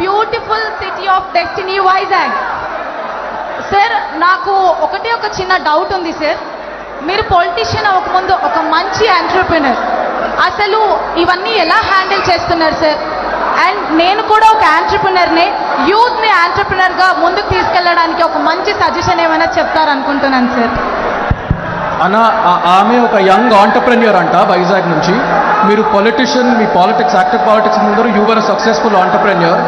Beautiful city of destiny Vizag sir నాకు ఒకటే ఒక చిన్న డౌట్ ఉంది సార్. మీరు పొలిటీషియన్ అవ్వకముందు ఒక మంచి ఎంటర్ప్రినర్. అసలు ఇవన్నీ ఎలా హ్యాండిల్ చేస్తున్నారు సార్? అండ్ నేను కూడా ఒక ఎంటర్ప్రినర్నే యూత్ని ఎంటర్ప్రినర్గా ముందుకు తీసుకెళ్ళడానికి ఒక మంచి సజెషన్ ఏమైనా చెప్తారనుకుంటున్నాను సార్. అన్న ఆమె ఒక యంగ్ ఆంటర్ప్రెన్యూర్ అంట వైజాగ్ నుంచి. మీరు పొలిటిషియన్ మీ పాలిటిక్స్ యాక్టివ్ పాలిటిక్స్ ముందర you were successful entrepreneur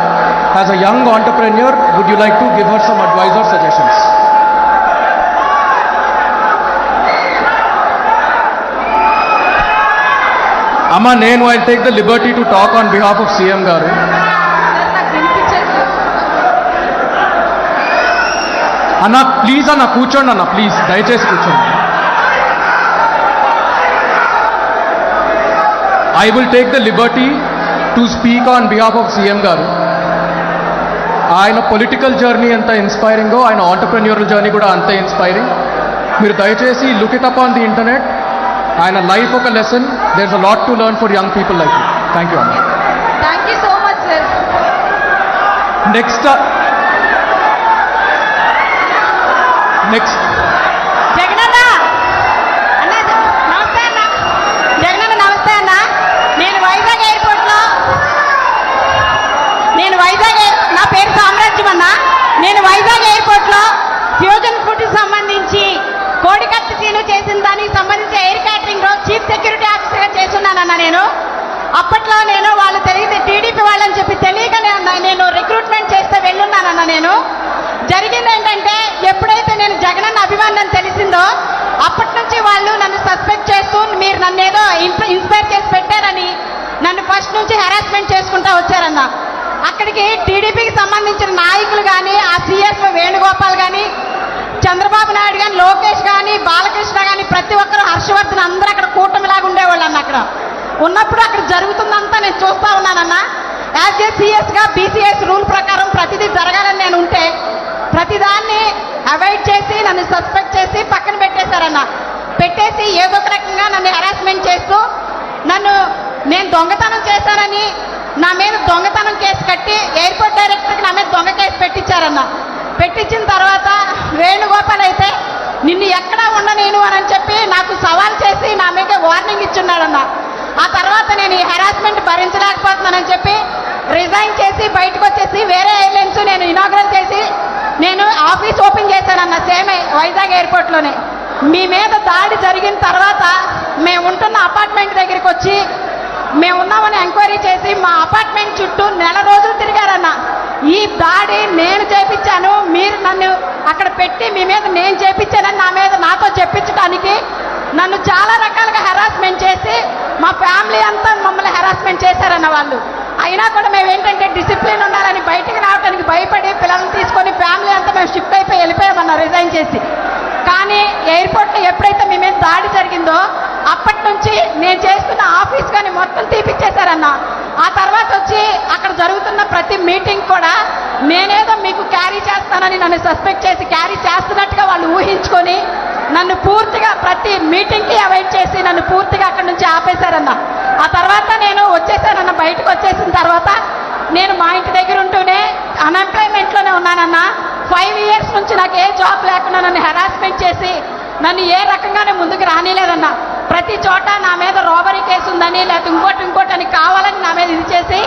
as a young entrepreneur would you like to give her some advice or suggestions అమ్మ నేను I take the liberty to talk on behalf of CM garu. Sir నాకు వినిపించట్లేదు అన్న please అన్న కూర్చోండి అన్న please దయచేసి కూర్చోండి. I will take the liberty to speak on behalf of CM garu. ఆయన పొలిటికల్ జర్నీ ఎంత ఇన్స్పైరింగో ఆయన ఆంటర్ప్రెన్యూరల్ జర్నీ కూడా అంతే ఇన్స్పైరింగ్ మీరు దయచేసి look it up on the internet ఆయన లైఫ్ ఒక lesson there is a lot to learn for young people like you thank you అన్న thank you so much sir next next Jagananna అన్న నమస్తే అన్న జగనన్న నమస్తే అన్న నేను వైజాగ్ ఎయిర్పోర్ట్లో నేను వైజాగ్ ఎయిర్ నా పేరు సామ్రాజ్యం అన్న నేను వైజాగ్ ఎయిర్పోర్ట్లో ఫ్యూజన్ ఫుడ్ సంబంధించి కోడికత్తి సీను చేసిన దానికి సంబంధించి ఎయిర్ క్యాటరింగ్లో చీఫ్ సెక్యూరిటీ ఆఫీసర్గా చేస్తున్నానన్న నేను అప్పట్లో నేను వాళ్ళు తెలియదు టీడీపీ వాళ్ళని చెప్పి తెలియకనే అన్న నేను రిక్రూట్మెంట్ చేస్తే వెళ్ళున్నానన్న నేను జరిగింది ఏంటంటే ఎప్పుడైతే నేను జగనన్న అభిమానం తెలిసిందో అప్పటి నుంచి వాళ్ళు నన్ను సస్పెక్ట్ నన్నేదో నన్ను ఏదో ఇన్స్పైర్ చేసి పెట్టారని నన్ను ఫస్ట్ నుంచి హెరాస్మెంట్ చేసుకుంటా వచ్చారన్న. అక్కడికి టీడీపీకి సంబంధించిన నాయకులు కానీ ఆ సిఎస్ వేణుగోపాల్ కానీ చంద్రబాబు నాయుడు కానీ లోకేష్ కానీ బాలకృష్ణ కానీ ప్రతి ఒక్కరు హర్షవర్ధన్ అందరూ అక్కడ కూటమిలాగా ఉండేవాళ్ళు అన్న అక్కడ. ఉన్నప్పుడు అక్కడ జరుగుతుందంతా నేను చూస్తా ఉన్నానన్న. యాజ్ ఏ సిఎస్గా బీసీఎస్ రూల్ ప్రకారం ప్రతిదీ జరగాలని నేను ఉంటే ప్రతిదాన్ని అవాయిడ్ చేసి నన్ను సస్పెక్ట్ చేసి పక్కన పెట్టేశారన్న. పెట్టేసి ఏదో ఒక రకంగా నన్ను హెరాస్మెంట్ చేస్తూ నన్ను నేను దొంగతనం చేశానని నా మీద దొంగతనం కేసు కట్టి ఎయిర్పోర్ట్ డైరెక్టర్కి నా మీద దొంగ కేసు పెట్టించారన్న. పెట్టించిన తర్వాత వేణుగోపాల్ అయితే నిన్ను ఎక్కడా ఉండనేను అని చెప్పి నాకు సవాల్ చేసి నా మీద వార్నింగ్ ఇచ్చున్నాడన్న. ఆ తర్వాత నేను ఈ హెరాస్మెంట్ భరించలేకపోతున్నానని చెప్పి రిజైన్ చేసి బయటకు వచ్చేసి వేరే ఎయిర్లైన్స్ నేను ఇనాగ్రల్ చేసి నేను ఆఫీస్ ఓపెన్ చేశానన్న సేమ్ వైజాగ్ ఎయిర్పోర్ట్లోనే మీ మీద దాడి జరిగిన తర్వాత మేము ఉంటున్న అపార్ట్మెంట్ దగ్గరికి వచ్చి మేము ఉన్నామని ఎంక్వైరీ చేసి మా అపార్ట్మెంట్ చుట్టూ నెల రోజులు తిరిగారన్న. ఈ దాడి నేను చేపించాను మీరు నన్ను అక్కడ పెట్టి మీ మీద నేను చేపించానని నా మీద నాతో చెప్పించడానికి నన్ను చాలా రకాలుగా హెరాస్మెంట్ చేసి మా ఫ్యామిలీ అంతా మమ్మల్ని హెరాస్మెంట్ చేశారన్న వాళ్ళు. అయినా కూడా మేము ఏంటంటే డిసిప్లిన్ ఉండాలని బయటికి రావడానికి భయపడి పిల్లల్ని తీసుకొని ఫ్యామిలీ అంతా మేము షిఫ్ట్ అయిపోయి వెళ్ళిపోయామన్నా రిజైన్ చేసి. కానీ ఎయిర్పోర్ట్లో ఎప్పుడైతే మీ మీద దాడి జరిగిందో అప్పటి నుంచి నేను చేసుకున్న ఆఫీస్ కానీ మొత్తం తీపిచ్చేశారన్న. ఆ తర్వాత వచ్చి అక్కడ జరుగుతున్న ప్రతి మీటింగ్ కూడా నేనేదో మీకు క్యారీ చేస్తానని నన్ను సస్పెక్ట్ చేసి క్యారీ చేస్తున్నట్టుగా వాళ్ళు ఊహించుకొని నన్ను పూర్తిగా ప్రతి మీటింగ్కి అవాయిడ్ చేసి నన్ను పూర్తిగా అక్కడ నుంచి ఆపేశారన్న. ఆ తర్వాత నేను వచ్చేసానన్న బయటకు వచ్చేసిన తర్వాత నేను మా ఇంటి దగ్గర ఉంటూనే అన్ఎంప్లాయ్మెంట్లోనే ఉన్నానన్నా. ఫైవ్ ఇయర్స్ నుంచి నాకు ఏ జాబ్ లేకుండా నన్ను హెరాస్మెంట్ చేసి నన్ను ఏ రకంగానే ముందుకు రానిలేదన్న. ప్రతి చోట నా మీద రోబరీ కేసు ఉందని లేకపోతే ఇంకోటి ఇంకోటి అని కావాలని నా మీద ఇది చేసి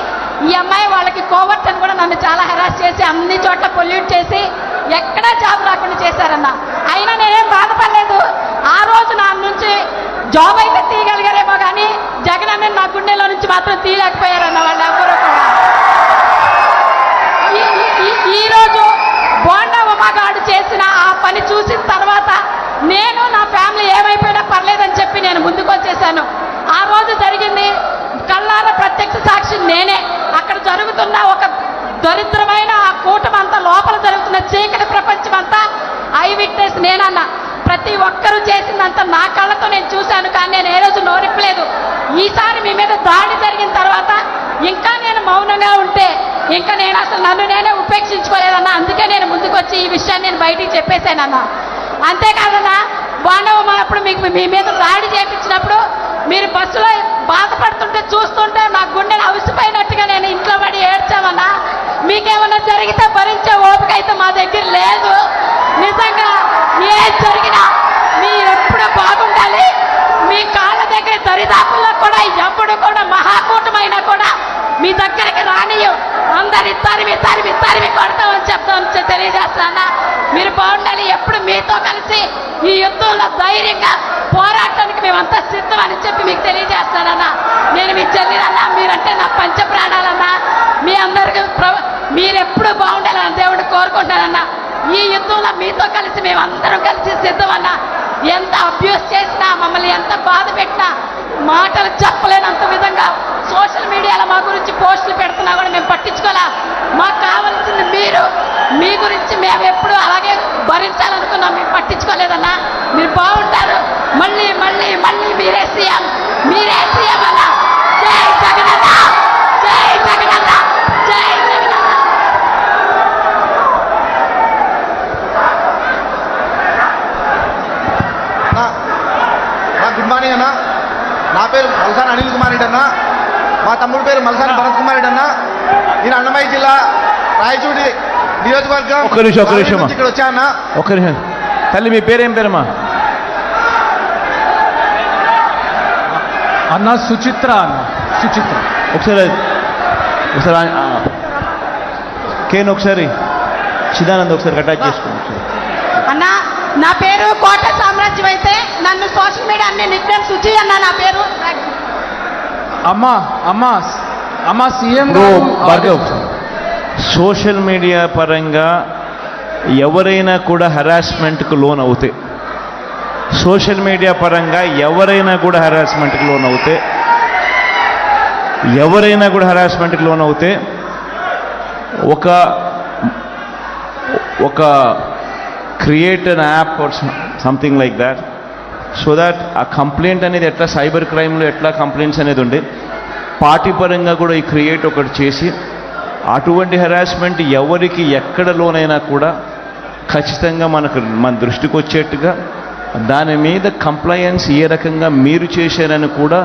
ఈ అమ్మాయి వాళ్ళకి కోవర్ట్ అని కూడా నన్ను చాలా హెరాస్ చేసి అన్ని చోట్ల పొల్యూట్ చేసి ఎక్కడా జాబ్ రాకుండా చేశారన్న. అయినా నేనేం బాధపడలేదు. ఆ రోజు నా నుంచి జాబ్ అయితే తీయగలిగారేమో కానీ జగన్ అన్న నా గుండెలో నుంచి మాత్రం తీయలేకపోయారన్న వాళ్ళు ఎవరు కూడా బోండా ఉమాగాడు చేసిన ఆ పని చూసిన తర్వాత నేను నా ఫ్యామిలీ ఏమైపోయినా పర్లేదని చెప్పి నేను ముందుకు వచ్చేసాను ఆ రోజు జరిగింది కళ్ళార ప్రత్యక్ష సాక్షి నేనే. అక్కడ జరుగుతున్న ఒక దరిద్రమైన ఆ కూటమి అంతా లోపల జరుగుతున్న చీకటి ప్రపంచం అంతా ఐ విట్నెస్ నేనన్న. ప్రతి ఒక్కరూ చేసిందంతా నా కళ్ళతో నేను చూశాను కానీ నేను ఏ రోజు నోరిప్పలేదు. ఈసారి మీ మీద దాడి జరిగిన తర్వాత ఇంకా నేను మౌనంగా ఉంటే ఇంకా నేను అసలు నన్ను నేనే ఉపేక్షించుకోలేదన్న. అందుకే నేను ముందుకు వచ్చి ఈ విషయాన్ని నేను బయటికి చెప్పేశానన్న. అంతేకాదన్నా బాణవ అప్పుడు మీకు మీ మీద దాడి చేయించినప్పుడు మీరు బస్సులో బాధపడుతుంటే చూస్తుంటే నా గుండె అవిసిపోయినట్టుగా నేను ఇంట్లో పడి ఏడ్చామన్నా. మీకేమన్నా జరిగితే భరించే ఓపిక అయితే మా దగ్గర లేదు. నిజంగా ఏది జరిగినా మీరు ఎప్పుడూ బాగుండాలి. మీ కాళ్ళ దగ్గర దరిదాపుల్లో కూడా ఎప్పుడు కూడా మహాకూటమైనా కూడా మీ దగ్గరికి రానియు అందరి తరిమి తరిమి తరిమి కొడతామని చెప్తామని తెలియజేస్తానా? మీరు బాగుండాలి. ఎప్పుడు మీతో కలిసి ఈ యుద్ధంలో ధైర్యంగా పోరాటానికి మేమంతా అని చెప్పి మీకు తెలియజేస్తానన్నా. నేను మీ చెల్లినన్నా మీరంటే నా పంచ ప్రాణాలన్నా మీ అందరికీ ప్ర- మీరెప్పుడు బాగుండాలని దేవుడు కోరుకుంటానన్నా. ఈ యుద్ధంలో మీతో కలిసి మేమందరం కలిసి సిద్ధమన్న ఎంత అబ్యూస్ చేసినా మమ్మల్ని ఎంత బాధ పెట్టినా మాటలు చెప్పలేనంత విధంగా సోషల్ మీడియాలో మా గురించి పోస్టులు పెడుతున్నా కూడా మేము పట్టించుకోలే. మాకు కావాల్సింది మీరు మీ గురించి మేము ఎప్పుడు అలాగే భరించాలనుకున్నాం మేము పట్టించుకోలేదన్నా. మీరు బాగుంటారు. మళ్ళీ మళ్ళీ మళ్ళీ మీరే సీఎం మీరే సీఎం అన్నా జై జగనన్న జై జగనన్న జై జగనన్న అన్నా నా గుడ్ మార్నింగ్ అన్న నా పేరు మల్సాని అనిల్ కుమార్ రెడ్డి అన్న మా తమ్ముడు పేరు మల్సాని భరత్ కుమార్ రెడ్డి అన్న నేను అన్నమయ్య జిల్లా రాయచూడి నియోజకవర్గం. ఒక్క నిమిషం, ఒక్క నిమిషం. ఇక్కడ వచ్చా అన్న ఒక్క నిమిషం. తల్లి మీ పేరేం పేరమ్మా? అన్న సుచిత్ర అన్న. సుచిత్ర. ఒకసారి ఒకసారి. కేన్ ఒకసారి చిదానంద్ ఒకసారి అటాచ్ చేసుకోండి నా పేరు కోట సామ్రాజ్యం అయితే నన్ను సోషల్ మీడియా అన్ని నిక్నేమ్ సుచి అన్న నా పేరు. అమ్మా అమ్మా అమ్మా సీఎం భార్గవ్. సోషల్ మీడియా పరంగా ఎవరైనా కూడా హరాస్మెంట్కు లోన్ అవుతే సోషల్ మీడియా పరంగా ఎవరైనా కూడా హరాస్మెంట్కి లోన్ అవుతే ఎవరైనా కూడా హరాస్మెంట్కి లోన్ అవుతే ఒక ఒక create an app something like that so that ఆ కంప్లైంట్ అనేది ఎట్లా సైబర్ క్రైమ్లో ఎట్లా కంప్లైంట్స్ అనేది ఉండే పార్టీ పరంగా కూడా ఈ క్రియేట్ ఒకటి చేసి అటువంటి హెరాస్మెంట్ ఎవరికి ఎక్కడ లోనైనా కూడా ఖచ్చితంగా మనకు మన దృష్టికి వచ్చేట్టుగా దాని మీద కంప్లయన్స్ ఏ రకంగా మీరు చేశారని కూడా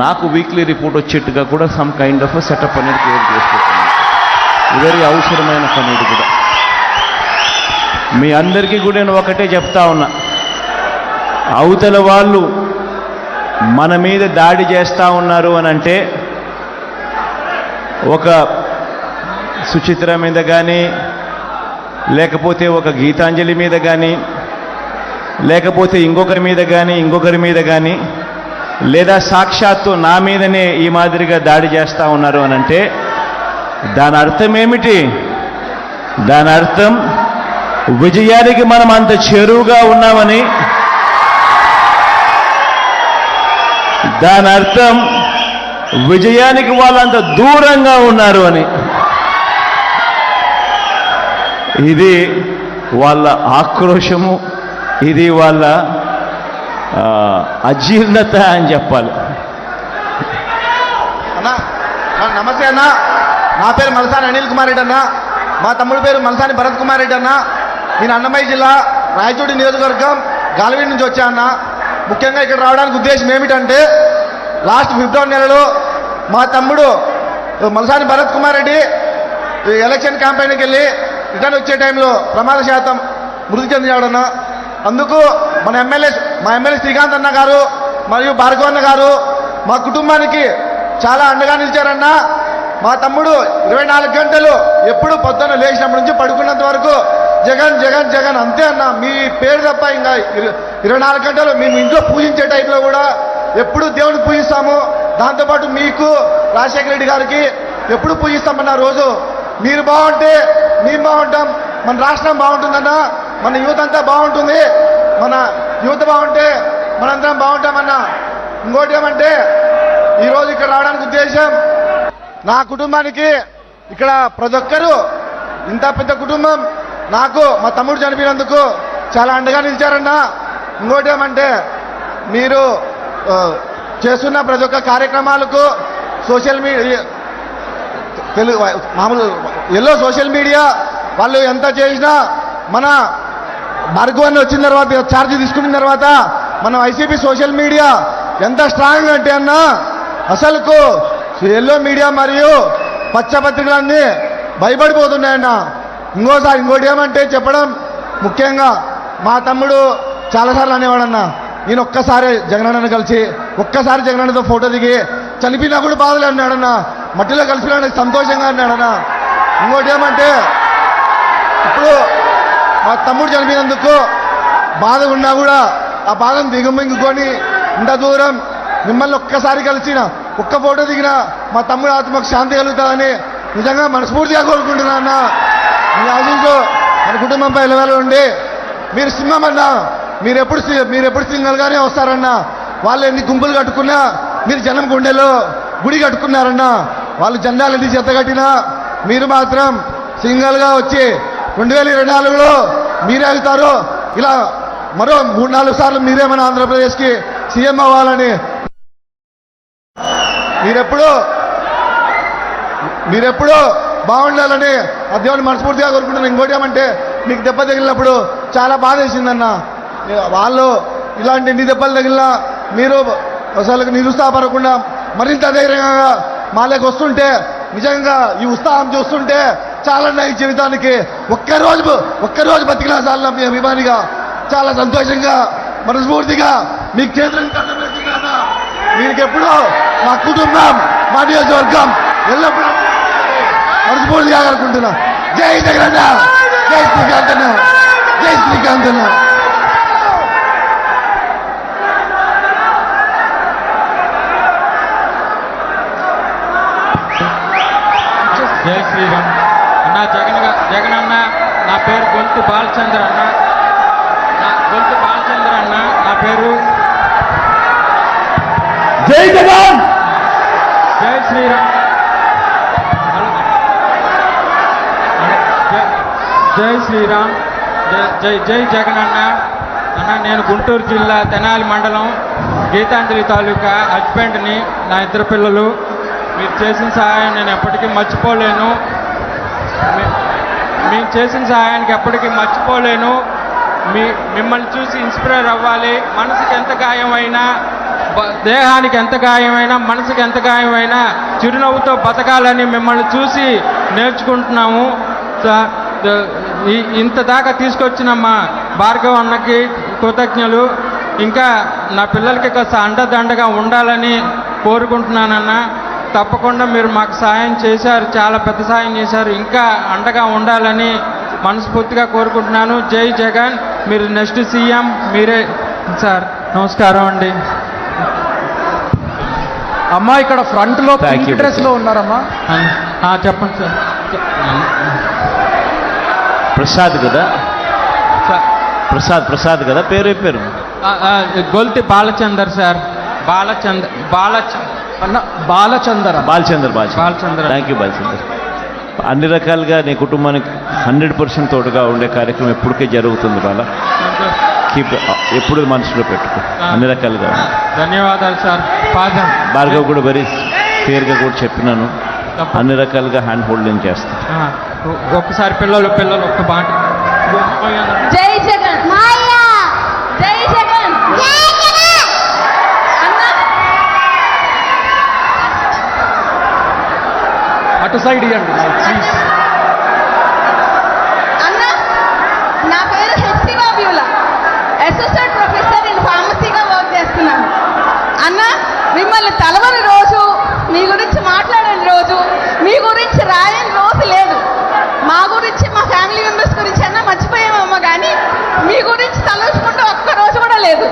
నాకు వీక్లీ రిపోర్ట్ వచ్చేట్టుగా కూడా సమ్ కైండ్ ఆఫ్ సెటప్ అనేది క్రియేట్ చేసుకుంటున్నాను వెరీ అవసరమైన పని ఇది కూడా. మీ అందరికీ కూడా నేను ఒకటే చెప్తా ఉన్నా. అవతల వాళ్ళు మన మీద దాడి చేస్తూ ఉన్నారు అని అంటే ఒక సుచిత్ర మీద కానీ లేకపోతే ఒక గీతాంజలి మీద కానీ లేకపోతే ఇంకొకరి మీద కానీ ఇంకొకరి మీద కానీ లేదా సాక్షాత్తు నా మీదనే ఈ మాదిరిగా దాడి చేస్తూ ఉన్నారు అని అంటే దాని అర్థం ఏమిటి? దాని అర్థం విజయానికి మనం అంత చెరువుగా ఉన్నామని. దాని అర్థం విజయానికి వాళ్ళంత దూరంగా ఉన్నారు అని. ఇది వాళ్ళ ఆక్రోషము ఇది వాళ్ళ అజీర్ణత అని చెప్పాలి. అన్న నమస్తే అన్న. నా పేరు మలసాని అనిల్ కుమార్ రెడ్డి అన్న. మా తమ్ముడు పేరు మలసాని భరత్ కుమార్ రెడ్డి అన్న. నేను అన్నమయ్య జిల్లా రాయచూడి నియోజకవర్గం గాలివీడి నుంచి వచ్చా అన్న. ముఖ్యంగా ఇక్కడ రావడానికి ఉద్దేశం ఏమిటంటే లాస్ట్ ఫిబ్రవరి నెలలో మా తమ్ముడు మలసాని భరత్ కుమార్ రెడ్డి ఎలక్షన్ క్యాంపెయిన్కి వెళ్ళి రిటర్న్ వచ్చే టైంలో ప్రమాద శాతం మృతి చెందినాడన్న. అందుకు మన ఎమ్మెల్యే మా ఎమ్మెల్యే శ్రీకాంత్ అన్న గారు మరియు భార్గవ అన్న గారు మా కుటుంబానికి చాలా అండగా నిలిచారన్న. మా తమ్ముడు ఇరవై నాలుగు గంటలు ఎప్పుడు పొద్దున్న లేచినప్పటి నుంచి పడుకున్నంత వరకు జగన్ జగన్ జగన్ అంతే అన్న. మీ పేరు తప్ప ఇంకా ఇర- ఇరవై నాలుగు గంటలు మేము ఇంట్లో పూజించే టైంలో కూడా ఎప్పుడు దేవుని పూజిస్తాము దాంతోపాటు మీకు రాజశేఖర రెడ్డి గారికి ఎప్పుడు పూజిస్తామన్న రోజు. మీరు బాగుంటే మేము బాగుంటాం. మన రాష్ట్రం బాగుంటుందన్న మన యువత అంతా బాగుంటుంది. మన యువత బాగుంటే మనందరం బాగుంటామన్న. ఇంకోటి ఏమంటే ఈరోజు ఇక్కడ రావడానికి ఉద్దేశం నా కుటుంబానికి ఇక్కడ ప్రతి ఒక్కరూ ఇంత పెద్ద కుటుంబం నాకు మా తమ్ముడు చనిపోయినందుకు చాలా అండగా నిలిచారన్న ఇంకోటి ఏమంటే మీరు చేస్తున్న ప్రతి ఒక్క కార్యక్రమాలకు సోషల్ మీడియా తెలుగు మామూలు ఎల్లో సోషల్ మీడియా వాళ్ళు ఎంత చేసినా మన భార్గవ్ వచ్చిన తర్వాత ఛార్జ్ తీసుకున్న తర్వాత మనం ఐసీపీ సోషల్ మీడియా ఎంత స్ట్రాంగ్ అంటే అన్న అసలుకు ఎల్లో మీడియా మరియు పచ్చపత్రికలన్నీ భయపడిపోతున్నాయన్న. ఇంకోసారి ఇంకోటి ఏమంటే చెప్పడం ముఖ్యంగా మా తమ్ముడు చాలాసార్లు అనేవాడన్న. నేను ఒక్కసారి జగనన్నను కలిసి ఒక్కసారి జగనన్నతో ఫోటో దిగి చనిపోయినా కూడా బాధలు అన్నాడన్న. మట్టిలో కలిసినా నాకు సంతోషంగా అన్నాడన్న. ఇంకోటి ఏమంటే ఇప్పుడు మా తమ్ముడు చనిపోయినందుకు బాధ ఉన్నా కూడా ఆ బాధను దిగుమింగుకొని ఇంత దూరం మిమ్మల్ని ఒక్కసారి కలిసిన ఒక్క ఫోటో దిగిన మా తమ్ముడు ఆత్మకు శాంతి కలుగుతుందని నిజంగా మనస్ఫూర్తిగా కోరుకుంటున్నా అన్న. మీ ఆశించు మన కుటుంబంపై ఎలవేళ ఉండి మీరు సింహం అన్నా మీరు ఎప్పుడు సి- మీరు ఎప్పుడు సింగల్గానే వస్తారన్నా వాళ్ళు ఎన్ని గుంపులు కట్టుకున్నా మీరు జనం గుండెలో గుడి కట్టుకున్నారన్నా వాళ్ళు జెండాలు ఎన్ని చెత్త కట్టినా మీరు మాత్రం సింగల్గా వచ్చి రెండు వేల ఇరవై నాలుగులో మీరే వెళ్తారు ఇలా మరో మూడు నాలుగు సార్లు మీరే మన ఆంధ్రప్రదేశ్కి సీఎం అవ్వాలని మీరెప్పుడు మీరెప్పుడు బాగుండాలని ఆ దేవుని మనస్ఫూర్తిగా కోరుకుంటున్నాను. ఇంకోటి ఏమంటే మీకు దెబ్బ తగిలినప్పుడు చాలా బాధ వేసిందన్న. వాళ్ళు ఇలాంటి ఎన్ని దెబ్బలు తగిలినా మీరు అసలు నిరుత్సాహపడకుండా మరింత ధైర్యంగా మాలోకి వస్తుంటే నిజంగా ఈ ఉత్సాహం చూస్తుంటే చాలా ఈ జీవితానికి ఒక్కరోజు ఒక్కరోజు బతికినా చాలా మీ అభిమానిగా. చాలా సంతోషంగా మనస్ఫూర్తిగా మీకు చేతులను దండం పెడుతున్నాను మీకు ఎప్పుడూ మా కుటుంబం మా నియోజకవర్గం ఎల్లప్పుడూ మనస్ఫూర్తిగా అనుకుంటున్నా జై జగన్ జై శ్రీకాంత్ అన్న జై శ్రీకాంత్ అన్న జై శ్రీరామ్. అన్న జగన్ జగన్ అన్న నా పేరు గొంతు బాలచంద్ర అన్న. నా గొంతు బాలచంద్ర అన్న నా పేరు జై జగన్! శ్రీరామ్. జై జై జగన్ అన్న అన్న నేను గుంటూరు జిల్లా తెనాలి మండలం గీతాంజలి తాలూకా హస్బెండ్ని నా ఇద్దరు పిల్లలు. మీరు చేసిన సహాయం నేను ఎప్పటికీ మర్చిపోలేను. మీరు చేసిన సహాయానికి ఎప్పటికీ మర్చిపోలేను. మీ మిమ్మల్ని చూసి ఇన్స్పైర్ అవ్వాలి. మనసుకి ఎంత గాయమైనా దేహానికి ఎంత గాయమైనా మనసుకి ఎంత గాయమైనా చిరునవ్వుతో బతకాలని మిమ్మల్ని చూసి నేర్చుకుంటున్నాము. ఈ- ఇంత దాకా తీసుకొచ్చిన మా భార్గవ్ అన్నకి కృతజ్ఞలు. ఇంకా నా పిల్లలకి కాస్త అండదండగా ఉండాలని కోరుకుంటున్నానన్న. తప్పకుండా మీరు మాకు సాయం చేశారు చాలా పెద్ద సాయం చేశారు. ఇంకా అండగా ఉండాలని మనస్ఫూర్తిగా కోరుకుంటున్నాను. జై జగన్. మీరు నెక్స్ట్ సీఎం మీరే సార్. నమస్కారం అండి. అమ్మా ఇక్కడ ఫ్రంట్లో Thank you, పింక్ డ్రెస్లో ఉన్నారమ్మా. ఆ, చెప్పండి సార్. ప్రసాద్ కదా? ప్రసాద్ ప్రసాద్ కదా? పేరు ఏం పేరు Golthi Balachandar sir. Balachandar Balachandar? Balachandar Balachandar. Balachandar. Thank you Balachandar. అన్ని రకాలుగా నీ కుటుంబానికి హండ్రెడ్ పర్సెంట్ తోడుగా ఉండే కార్యక్రమం ఎప్పటికే జరుగుతుంది బాల. కీప్ ఎప్పుడు మనసులో పెట్టుకో. అన్ని రకాలుగా. ధన్యవాదాలు సార్. భార్గవ్ కూడా వెరీ క్లియర్గా కూడా చెప్పినాను. అన్ని రకాలుగా హ్యాండ్ హోల్డింగ్ చేస్తాను ఒక్కసారి పిల్లలు పిల్లలు ఒక్క మాట. జై జగన్. మాయా! జై జగన్. జై జగన్! అన్న. అటు సైడ్ ఇవ్వండి ప్లీజ్ అన్న నా పేరు హెచ్సి బాబ్యూల అసిస్టెంట్ ప్రొఫెసర్ ఇన్ ఫార్మసీగా వర్క్ చేస్తున్నాను అన్న మిమ్మల్ని తలవని రోజు మీ గురించి మాట్లాడని రోజు మీ గురించి రాయని రోజు లేదు మా గురించి మా ఫ్యామిలీ మెంబర్స్ గురించి అన్నా మర్చిపోయామమ్మ కానీ మీ గురించి తలుచుకుంటూ ఒక్క రోజు కూడా లేదు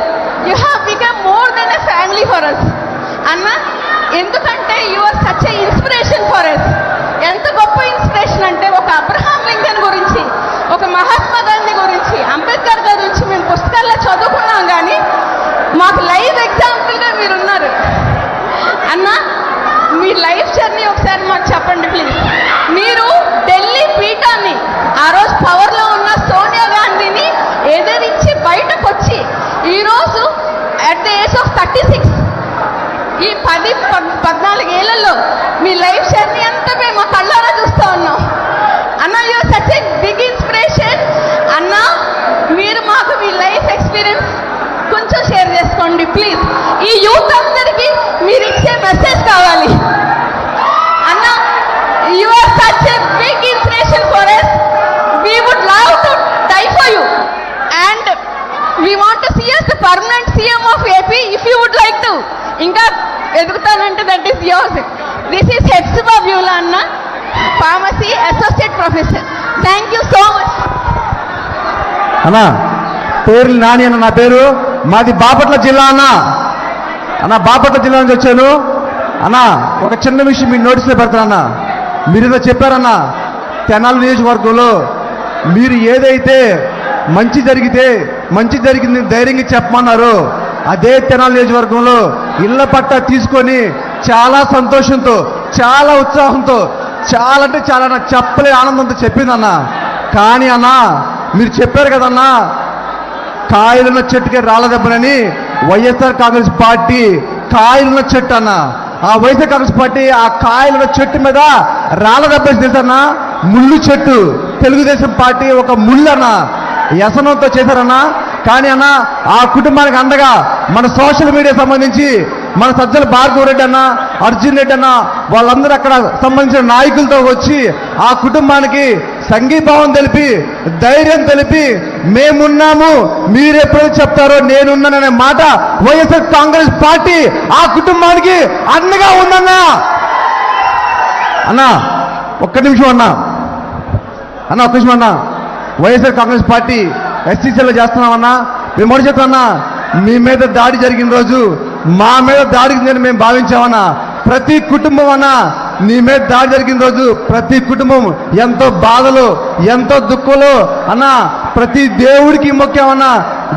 you have become more than a family for us అన్న ఎందుకంటే you are such inspiration for us ఎంత గొప్ప ఇన్స్పిరేషన్ అంటే ఒక అబ్రహాం లింకన్ గురించి ఒక మహాత్మా గాంధీ గురించి అంబేద్కర్ గురించి మేము పుస్తకాల్లో చదువుకున్నాం కానీ మాకు లైవ్ ఎగ్జాంపుల్గా మీరు ఉన్నారు. అన్న మీ లైఫ్ జర్నీ ఒకసారి మాకు చెప్పండి ప్లీజ్ మీరు ఢిల్లీ పీఠాన్ని ఆ రోజు పవర్లో ఉన్న సోనియా గాంధీని ఎదిరించి బయటకు వచ్చి ఈరోజు at the age of thirty six ఈ పది పద్నాలుగు ఏళ్ళలో మీ లైఫ్ జర్నీ అంతా మేము కళ్ళారా చూస్తూ ఉన్నాం. అన్న you such a big inspiration అన్న మీరు మాకు మీ లైఫ్ ఎక్స్పీరియన్స్ కొంచెం షేర్ చేసుకోండి ప్లీజ్. ఈ యూత్ అందరికీ మీరు ఇచ్చే మెసేజ్ కావాలి. అన్న you are such a big inspiration for us we would love to die for you and we want to see the permanent CM of AP if you would like to ఇంకా ఎదుగుతానంటే that is yours this is Hepsiba వ్యూలా అన్న pharmacy associate professor thank you so much అన్నా పేరు నాని అన్న నా పేరు. మాది బాపట్ల జిల్లా అన్న. అన్న బాపట్ల జిల్లా నుంచి వచ్చాను. అన్న ఒక చిన్న విషయం మీ నోటీస్లో పెడతాను అన్న. మీరు ఏదో చెప్పారన్న తెనాలి నియోజకవర్గంలో మీరు ఏదైతే మంచి జరిగితే మంచి జరిగింది ధైర్యంగా చెప్పమన్నారు. అదే తెనాలి నియోజకవర్గంలో ఇళ్ళ పట్ట తీసుకొని చాలా సంతోషంతో చాలా ఉత్సాహంతో చాలా అంటే చాలా నాకు చెప్పలే ఆనందంతో చెప్పిందన్న. కానీ అన్న మీరు చెప్పారు కదన్నా కాయలున్న చెట్టుకి రాళ్ళ దెబ్బనని వైఎస్ఆర్ కాంగ్రెస్ పార్టీ కాయలున్న చెట్టు అన్న. ఆ వైఎస్ఆర్ కాంగ్రెస్ పార్టీ ఆ కాయలున్న చెట్టు మీద రాళ్ళ దెబ్బ తెలుసన్న ముళ్ళు చెట్టు. తెలుగుదేశం పార్టీ ఒక ముళ్ళు అన్న. వ్యసనంతో చేశారన్నా. కానీ అన్న ఆ కుటుంబానికి అండగా మన సోషల్ మీడియా సంబంధించి మన సజ్జల భార్గవ రెడ్డి అన్న అర్జున్ రెడ్డి అన్న వాళ్ళందరూ అక్కడ సంబంధించిన నాయకులతో వచ్చి ఆ కుటుంబానికి సంఘీభావం తెలిపి ధైర్యం తెలిపి మేమున్నాము మీరెప్పుడైతే చెప్తారో నేనున్నాననే మాట వైఎస్ఆర్ కాంగ్రెస్ పార్టీ ఆ కుటుంబానికి అండగా ఉందన్నా. అన్నా ఒక్క నిమిషం అన్నా. అన్న ఒక్క నిమిషం అన్నా. వైఎస్ఆర్ కాంగ్రెస్ పార్టీ ఎస్సీసీలో చేస్తున్నామన్నా మేము మొదటి చెప్తున్నా మీ మీద దాడి జరిగిన రోజు మా మీద దాడి జరిగిందని మేము భావించామన్నా ప్రతి కుటుంబం అన్నా నీ మీద దాడి జరిగిన రోజు ప్రతి కుటుంబం ఎంతో బాధలు ఎంతో దుఃఖంలో అన్నా ప్రతి దేవుడికి ముఖ్యమన్నా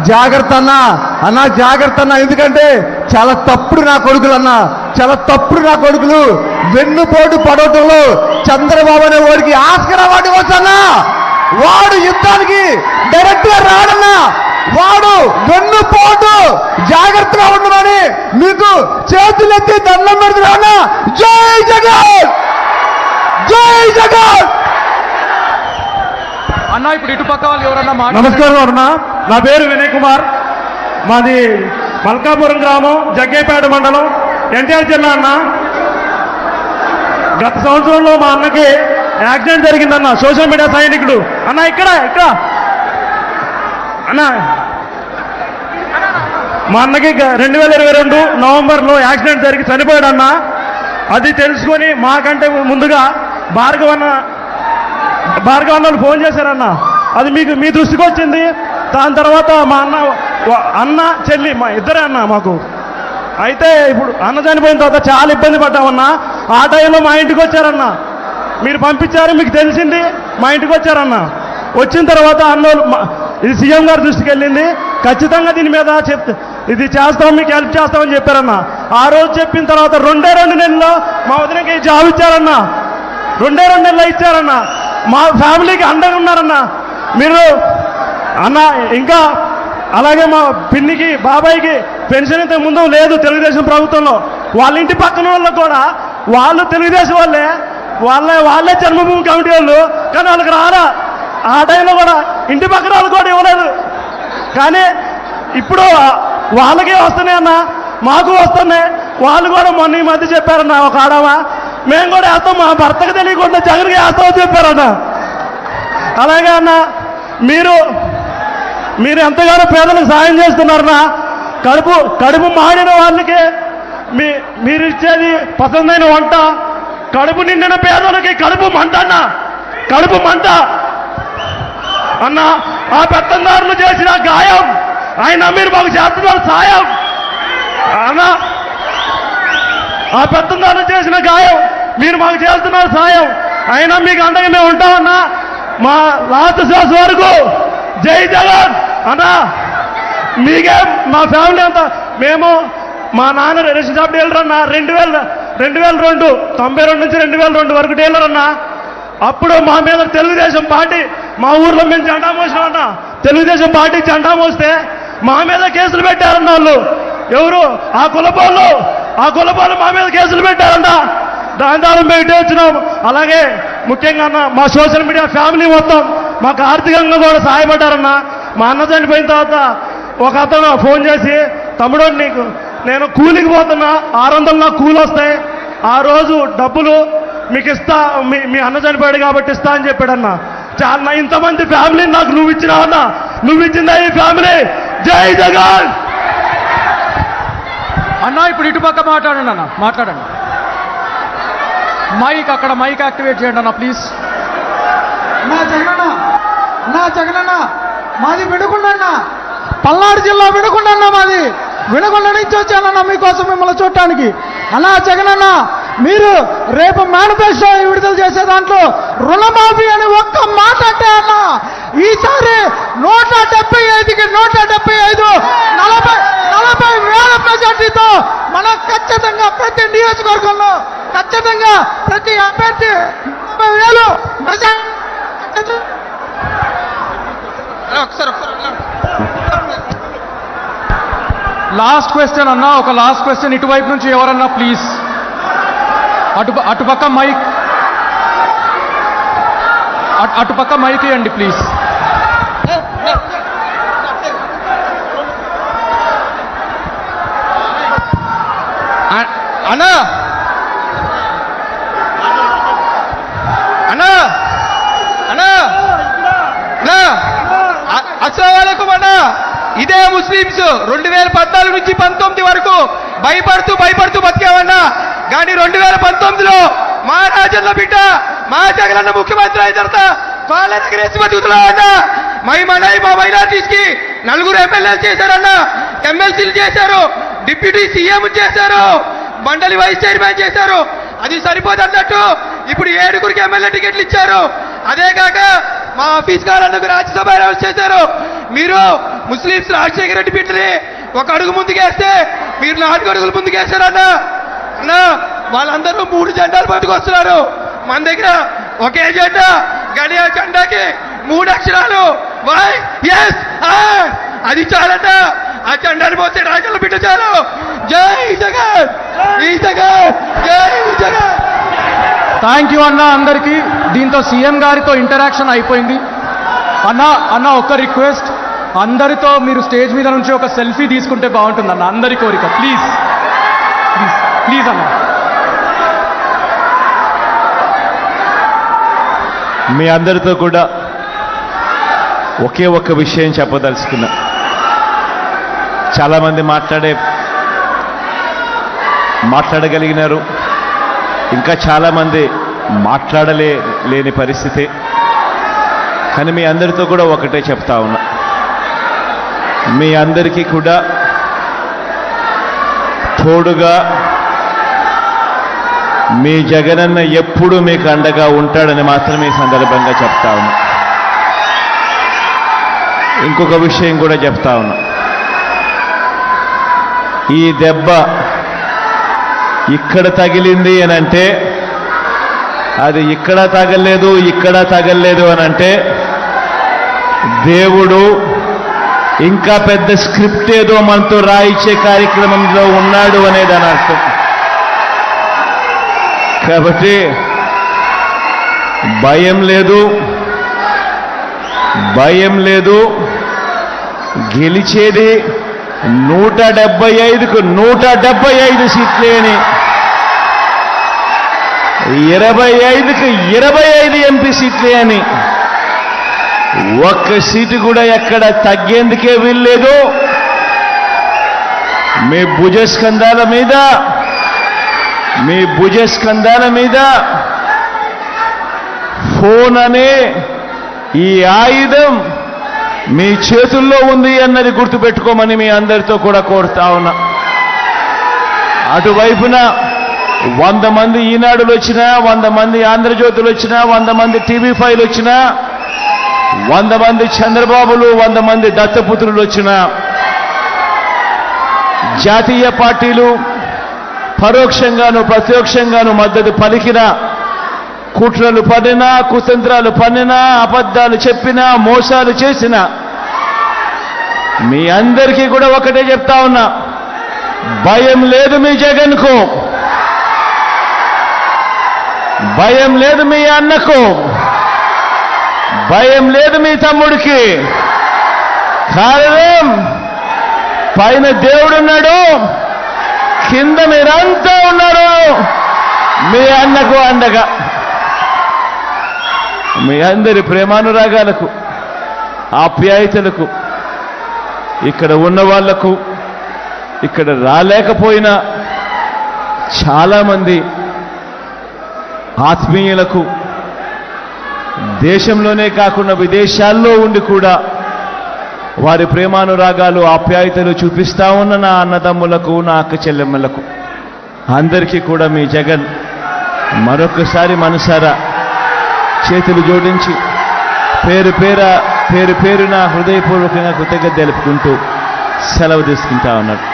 జాగ్రత్త అన్నా అన్నా జాగ్రత్త అన్నా ఎందుకంటే చాలా తప్పుడు నా కొడుకులు అన్నా చాలా తప్పుడు నా కొడుకులు వెన్నుపోటు పడవటంలో చంద్రబాబు అనే వాడికి ఆస్కర్ అవార్డు వచ్చన్నా వాడు యుద్ధానికి డైరెక్ట్గా రాడన్నా. వాడు వెన్నుపోటు జాగ్రత్తగా ఉండమని మీకు చేతులెత్తి దండం పెడుతున్నా జై జగన్! జై జగన్! అన్న ఇప్పుడు ఇటు పక్క వాళ్ళు ఎవరన్నా నమస్కారం అరుణ నా పేరు వినయ్ కుమార్. మాది మల్కాపురం గ్రామం జగ్గేపేట మండలం ఎన్టీఆర్ జిల్లా అన్న. గత సంవత్సరంలో మా అన్నకి యాక్సిడెంట్ జరిగిందన్న సోషల్ మీడియా సైనికుడు. అన్న ఇక్కడ ఇక్కడ. అన్న. మా అన్నకి రెండు వేల ఇరవై రెండు నవంబర్లో యాక్సిడెంట్ జరిగి చనిపోయాడు అన్న అది తెలుసుకొని మాకంటే ముందుగా భార్గవన్న భార్గవ అన్నలు ఫోన్ చేశారన్న. అది మీకు మీ దృష్టికి వచ్చింది. దాని తర్వాత మా అన్న అన్న చెల్లి మా ఇద్దరే అన్న మాకు. అయితే ఇప్పుడు అన్న చనిపోయిన తర్వాత చాలా ఇబ్బంది పడ్డామన్నా. ఆ టైంలో మా ఇంటికి వచ్చారన్నా. మీరు పంపించారు మీకు తెలిసింది మా ఇంటికి వచ్చారన్న. వచ్చిన తర్వాత అన్నోళ్ళు ఇది సీఎం గారి దృష్టికి వెళ్ళింది. ఖచ్చితంగా దీని మీద చెప్ ఇది చేస్తాం మీకు హెల్ప్ చేస్తామని చెప్పారన్న. ఆ రోజు చెప్పిన తర్వాత రెండే రెండు నెలల్లో మా వదినకి జాబ్ ఇచ్చారన్న. రెండే రెండు నెలలు ఇచ్చారన్న. మా ఫ్యామిలీకి అండగా ఉన్నారన్న. మీరు అన్న ఇంకా అలాగే మా పిన్నికి బాబాయ్కి పెన్షన్ ఇంత ముందు లేదు తెలుగుదేశం ప్రభుత్వంలో. వాళ్ళ ఇంటి పక్కన వాళ్ళకు కూడా వాళ్ళు తెలుగుదేశం వాళ్ళే. వాళ్ళే వాళ్ళే జన్మభూమి కమిటీ వాళ్ళు. కానీ వాళ్ళకి రారా? ఆ టైంలో కూడా ఇంటి పక్కన వాళ్ళు కూడా ఇవ్వలేదు. కానీ ఇప్పుడు వాళ్ళకే వస్తున్నాయి అన్న మాకు వస్తున్నాయి. వాళ్ళు కూడా మొన్న ఈ మధ్య చెప్పారన్న ఒక ఆడవా. మేము కూడా వేస్తాం మా భర్తకు తెలియకుండా జగన్కి వేస్తామని చెప్పారన్న. అలాగే అన్న మీరు మీరు ఎంతగానో పేదలకు సాయం చేస్తున్నారన్నా కడుపు కడుపు మాడిన వాళ్ళకి మీ మీరు ఇచ్చేది పసందైన వంట కడుపు నిండిన పేదలకి కడుపు మంట అన్న. కడుపు మంట అన్న ఆ పెత్తందారులు చేసిన గాయం. ఆయన మీరు మాకు చేస్తున్నారు సాయం. అన్న ఆ పెత్తందారులు చేసిన గాయం మీరు మాకు చేస్తున్నారు సాయం. అయినా మీకు అండగా మేము ఉంటామన్నా మా లాస్ట్ శ్వాస వరకు. జై జగన్. అన్నా మీకే మా ఫ్యామిలీ అంతా. మేము మా నాన్న రేషన్ షాప్ వెళ్ళరన్నా. రెండు వేల రెండు వేల రెండు తొంభై రెండు నుంచి రెండు వేల రెండు వరకు డీలర్ అన్న. అప్పుడు మా మీద తెలుగుదేశం పార్టీ మా ఊర్లో మేము జెండా మోసినామన్న తెలుగుదేశం పార్టీ జెండా మోస్తే మా మీద కేసులు పెట్టారన్న వాళ్ళు. ఎవరు? ఆ కులపోళ్ళు. ఆ కులపోళ్ళు మా మీద కేసులు పెట్టారంట. దాని ద్వారా మేము వచ్చినాం. అలాగే ముఖ్యంగా అన్న మా సోషల్ మీడియా ఫ్యామిలీ మొత్తం మాకు ఆర్థికంగా కూడా సహాయపడ్డారన్న. మా అన్న చనిపోయిన తర్వాత ఒక అతను ఫోన్ చేసి తమ్ముడు నీకు నేను కూలికి పోతున్నా ఆరు వందలు నాకు కూలి వస్తాయి ఆ రోజు డబ్బులు మీకు ఇస్తా మీ మీ అన్న చనిపోయాడు కాబట్టి ఇస్తా అని చెప్పాడన్న. చాలా ఇంతమంది ఫ్యామిలీ నాకు నువ్వు ఇచ్చినావన్నా నువ్వు ఇచ్చిందా ఈ ఫ్యామిలీ. జై జగన్! అన్న ఇప్పుడు ఇటుపక్క మాట్లాడండి అన్న మాట్లాడండి. మైక్ అక్కడ మైక్ యాక్టివేట్ చేయండి అన్న ప్లీజ్ నా జగనన్న నా జగనన్న మాది వినుకొండన్న. పల్నాడు జిల్లా వినుకొండన్న మాది. వినగొండ నుంచి వచ్చానన్న మీకోసం మిమ్మల్ని చూడటానికి. అన్నా జగనన్న మీరు రేపు మేనిఫెస్టో విడుదల చేసే దాంట్లో రుణమాఫీ అని ఒక్క మాట అంటే అన్న ఈసారి నూట డెబ్బై ఐదుకి నూట డెబ్బై ఐదు నలభై నలభై వేల మెజార్టీతో మనం ఖచ్చితంగా ప్రతి నియోజకవర్గంలో ఖచ్చితంగా ప్రతి అభ్యర్థి నలభై వేలు మెజార్టీ లాస్ట్ క్వశ్చన్ అన్న ఒక లాస్ట్ క్వశ్చన్ ఇటువైపు నుంచి ఎవరన్నా ప్లీజ్. అటు అటుపక్క మైక్. అటు- అటుపక్క మైక్ ఇవ్వండి ప్లీజ్. అన్నా అన్నా అన్నా అస్సలం అన్నా ఇదే రెండు వేల పద్నాలుగు నుంచి పంతొమ్మిది వరకు భయపడుతూ భయపడుతూ బతికేవన్నా కానీ రెండు వేల పంతొమ్మిదిలో మా రాజన్న బిడ్డ మా జగనన్న ముఖ్యమంత్రి అయిన తర్వాత వాళ్ళ ఎగరేసి బతుకుతున్నామన్నా మై మనై మా మైనార్టీస్ నలుగురు ఎమ్మెల్యేలు చేశారన్న ఎమ్మెల్సీలు చేశారు డిప్యూటీ సీఎం చేశారు మండలి వైస్ చైర్మన్ చేశారు. అది సరిపోదన్నట్టు ఇప్పుడు ఏడుగురికి ఎమ్మెల్యే టికెట్లు ఇచ్చారు. అదే కాక మా ఆఫీస్ గారు అన్నకు రాజ్యసభ చేశారు. మీరు ముస్లింస్ రాజశేఖర రెడ్డి బిడ్డని ఒక అడుగు ముందుకేస్తే మీరు నాలుగు అడుగులు ముందుకేశారన్న అన్న వాళ్ళందరూ మూడు జెండాలు పట్టుకొస్తున్నారు. మన దగ్గర ఒకే జెండా కానీ ఆ జెండాకి మూడు అక్షరాలు. వై ఎస్ అది చాలట. ఆ జెండాలు పోతే రాజుల బిడ్డ చాలు. జై జగన్ జై జగన్ జై జగన్. థ్యాంక్ యూ అన్న అందరికీ. దీంతో సీఎం గారితో ఇంటరాక్షన్ అయిపోయింది. అన్న అన్న ఒక్క రిక్వెస్ట్ అందరితో మీరు స్టేజ్ మీద నుంచి ఒక సెల్ఫీ తీసుకుంటే బాగుంటుంది అన్న అందరి కోరిక. ప్లీజ్ ప్లీజ్ ప్లీజ్ అన్న. మీ అందరితో కూడా ఒకే ఒక్క విషయం చెప్పదలుచుకున్నా. చాలామంది మాట్లాడే మాట్లాడగలిగినారు. ఇంకా చాలామంది మాట్లాడలే లేని పరిస్థితి. కానీ మీ అందరితో కూడా ఒకటే చెప్తా ఉన్నా. మీ అందరికీ కూడా తోడుగా మీ జగనన్న ఎప్పుడు మీకు అండగా ఉంటాడని మాత్రమే ఈ సందర్భంగా చెప్తా ఉన్నా. ఇంకొక విషయం కూడా చెప్తా ఉన్నా. ఈ దెబ్బ ఇక్కడ తగిలింది అని అంటే అది ఇక్కడ తగలేదు ఇక్కడ తగలేదు అని అంటే దేవుడు ఇంకా పెద్ద స్క్రిప్ట్ ఏదో మనతో రాయించే కార్యక్రమంలో ఉన్నాడు అనేది అని అర్థం. కాబట్టి భయం లేదు భయం లేదు. గెలిచేది నూట డెబ్బై ఐదుకు నూట డెబ్బై ఐదు సీట్లేని ఇరవై ఐదుకు ఇరవై ఐదు ఎంపీ సీట్లే అని ఒక్క సీటు కూడా ఎక్కడ తగ్గేందుకే వీల్లేదు. మీ భుజస్కంధాల మీద మీ భుజస్కంధాల మీద ఫోన్ అనే ఈ ఆయుధం మీ చేతుల్లో ఉంది అన్నది గుర్తుపెట్టుకోమని మీ అందరితో కూడా కోరుతా ఉన్నా. అటువైపున వంద మంది ఈనాడులు వచ్చినా వంద మంది ఆంధ్రజ్యోతులు వచ్చినా వంద మంది టీవీ ఫైవ్లు వచ్చినా వంద మంది చంద్రబాబులు వంద మంది దత్తపుత్రులు వచ్చిన జాతీయ పార్టీలు పరోక్షంగాను ప్రత్యక్షంగాను మద్దతు పలికిన కుట్రలు పన్నినా కుతంత్రాలు పన్నినా అబద్ధాలు చెప్పినా మోసాలు చేసిన మీ అందరికీ కూడా ఒకటే చెప్తా ఉన్నా భయం లేదు మీ జగన్కు. భయం లేదు మీ అన్నకు. భయం లేదు మీ తమ్ముడికి. కారణం పైన దేవుడున్నాడు కింద మీరంతా ఉన్నారు. మీ అన్నకు అండగా మీ అందరి ప్రేమానురాగాలకు ఆప్యాయతలకు ఇక్కడ ఉన్న వాళ్ళకు ఇక్కడ రాలేకపోయినా చాలామంది ఆత్మీయులకు దేశంలోనే కాకుండా విదేశాల్లో ఉండి కూడా వారి ప్రేమానురాగాలు ఆప్యాయతలు చూపిస్తా ఉన్న నా అన్నదమ్ములకు నా అక్క చెల్లెమ్మలకు. అందరికీ కూడా మీ జగన్ మరొకసారి మనసారా చేతులు జోడించి పేరు పేర పేరు పేరున హృదయపూర్వకంగా కృతజ్ఞత తెలుపుకుంటూ సెలవు తీసుకుంటా ఉన్నాడు.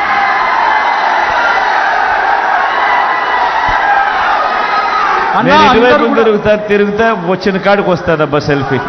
నేను ఇటువైపు తిరుగుతా తిరుగుతా వచ్చిన కాడికి వస్తాదబ్బా సెల్ఫీ.